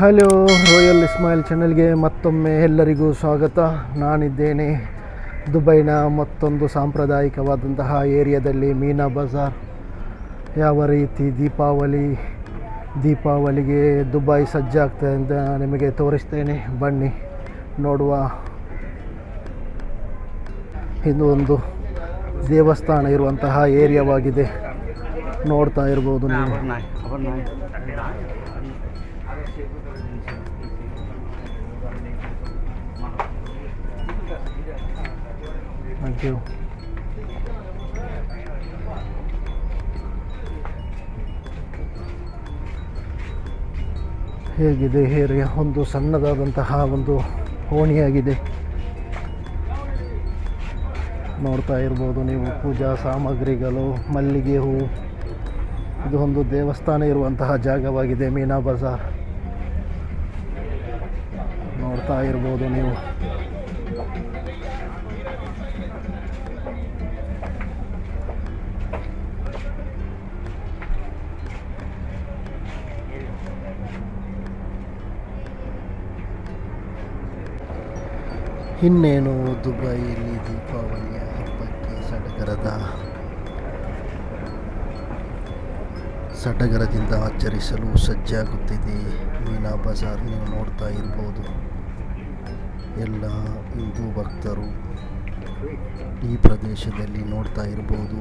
Hello royal Ismail ಚಾನಲ್ಗೆ ಮತ್ತೊಮ್ಮೆ ಎಲ್ಲರಿಗೂ ಸ್ವಾಗತ. ನಾನಿದ್ದೇನೆ ದುಬೈನ ಮತ್ತೊಂದು ಸಾಂಪ್ರದಾಯಿಕವಾದಂತಹ ಏರಿಯಾದಲ್ಲಿ ಮೀನಾ ಬಜಾರ್. ಯಾವ ರೀತಿ ದೀಪಾವಳಿ, ದೀಪಾವಳಿಗೆ ದುಬೈ ಸಜ್ಜಾಗ್ತದೆ ಅಂತ ನಿಮಗೆ ತೋರಿಸ್ತೇನೆ. ಬನ್ನಿ, ನೋಡುವ. ಇದು ಒಂದು ದೇವಸ್ಥಾನ ಇರುವಂತಹ ಏರಿಯಾವಾಗಿದೆ. ನೋಡ್ತಾ ಇರ್ಬೋದು ನೀವು. Thank you. ಹೇಗಿದೆ? ಹೇರಿಯ ಒಂದು ಸಣ್ಣದಾದಂತಹ ಒಂದು ಓಣಿಯಾಗಿದೆ ನೋಡ್ತಾ ಇರ್ಬೋದು ನೀವು, ಪೂಜಾ ಸಾಮಗ್ರಿಗಳು, ಮಲ್ಲಿಗೆ ಹೂವು ಇದು ಒಂದು ದೇವಸ್ಥಾನ ಇರುವಂತಹ ಜಾಗವಾಗಿದೆ, ಮೀನಾ ಬಜಾರ್. ನೋಡ್ತಾ ಇರ್ಬೋದು ನೀವು. ಇನ್ನೇನು ದುಬೈಯಲ್ಲಿ ದೀಪಾವಳಿಯ ಹಬ್ಬಕ್ಕೆ ಸಡಗರದ? ಸಡಗರದಿಂದ ಆಚರಿಸಲು ಸಜ್ಜಾಗುತ್ತಿದೆ ಮೀನಾ ಬಜಾರ್. ನೀವು ನೋಡ್ತಾ ಇರ್ಬೋದು. ಎಲ್ಲ ಹಿಂದೂ ಭಕ್ತರು ಈ ಪ್ರದೇಶದಲ್ಲಿ ನೋಡ್ತಾ ಇರ್ಬೋದು.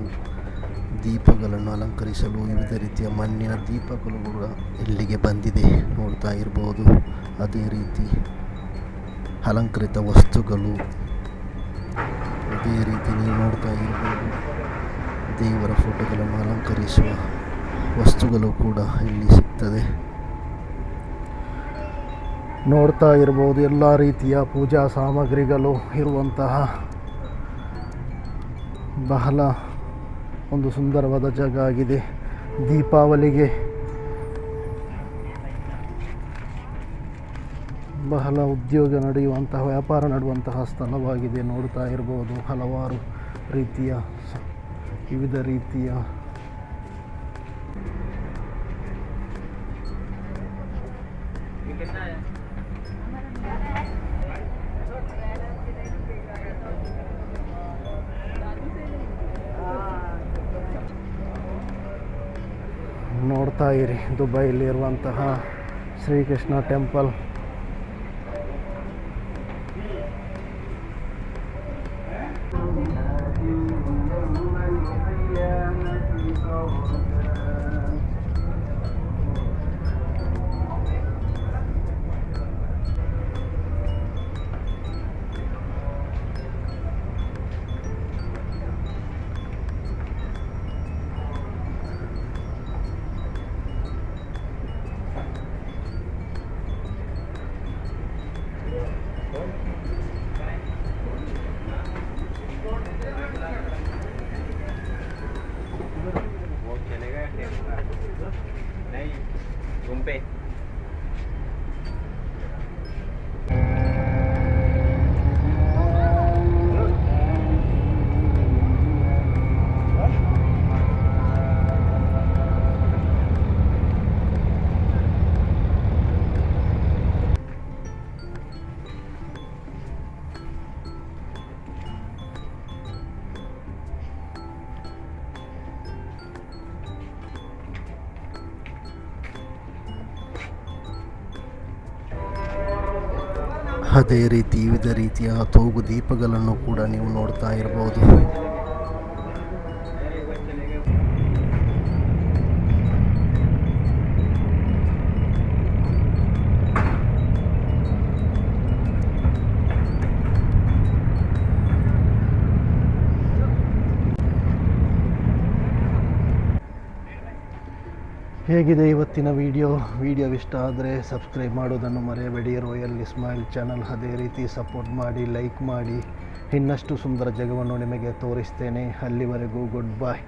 ದೀಪಗಳನ್ನು ಅಲಂಕರಿಸಲು ವಿವಿಧ ರೀತಿಯ ಮಣ್ಣಿನ ದೀಪಗಳು ಕೂಡ ಇಲ್ಲಿಗೆ ಬಂದಿದೆ ನೋಡ್ತಾ ಇರ್ಬೋದು. ಅದೇ ರೀತಿ ಅಲಂಕೃತ ವಸ್ತುಗಳು ಅದೇ ರೀತಿ ನೀವು ನೋಡ್ತಾ ಇರ್ಬೋದು. ದೇವರ ಫೋಟೋಗಳನ್ನು ಅಲಂಕರಿಸುವ ವಸ್ತುಗಳು ಕೂಡ ಇಲ್ಲಿ ಸಿಗ್ತದೆ. ನೋಡ್ತಾ ಇರ್ಬೋದು ಎಲ್ಲ ರೀತಿಯ ಪೂಜಾ ಸಾಮಗ್ರಿಗಳು ಇರುವಂತಹ ಬಹಳ ಒಂದು ಸುಂದರವಾದ ಜಾಗ ಆಗಿದೆ. ದೀಪಾವಳಿಗೆ ಬಹಳ ಉದ್ಯೋಗ ನಡೆಯುವಂತಹ, ವ್ಯಾಪಾರ ನಡೆಯುವಂತಹ ಸ್ಥಳವಾಗಿದೆ. ನೋಡ್ತಾ ಇರ್ಬೋದು ಹಲವಾರು ರೀತಿಯ ವಿವಿಧ ರೀತಿಯ ನೋಡ್ತಾ ಇರಿ. ದುಬೈಲಿರುವಂತಹ ಶ್ರೀಕೃಷ್ಣ ಟೆಂಪಲ್. 对 ಅದೇ ರೀತಿ ವಿವಿಧ ರೀತಿಯ ತೂಗು ದೀಪಗಳನ್ನು ಕೂಡ ನೀವು ನೋಡ್ತಾ ಇರ್ಬೋದು. ಹೇಗಿದೆ ಇವತ್ತಿನ ವಿಡಿಯೋ? ವಿಡಿಯೋ ಇಷ್ಟ ಆದರೆ ಸಬ್ಸ್ಕ್ರೈಬ್ ಮಾಡೋದನ್ನು ಮರೆಯಬೇಡಿ. ರಾಯಲ್ ಇಸ್ಮಾಯಿಲ್ ಚಾನಲ್ ಅದೇ ರೀತಿ ಸಪೋರ್ಟ್ ಮಾಡಿ ಲೈಕ್ ಮಾಡಿ. ಇನ್ನಷ್ಟು ಸುಂದರ ಜಗವನ್ನು ನಿಮಗೆ ತೋರಿಸ್ತೇನೆ. ಅಲ್ಲಿವರೆಗೂ ಗುಡ್ ಬಾಯ್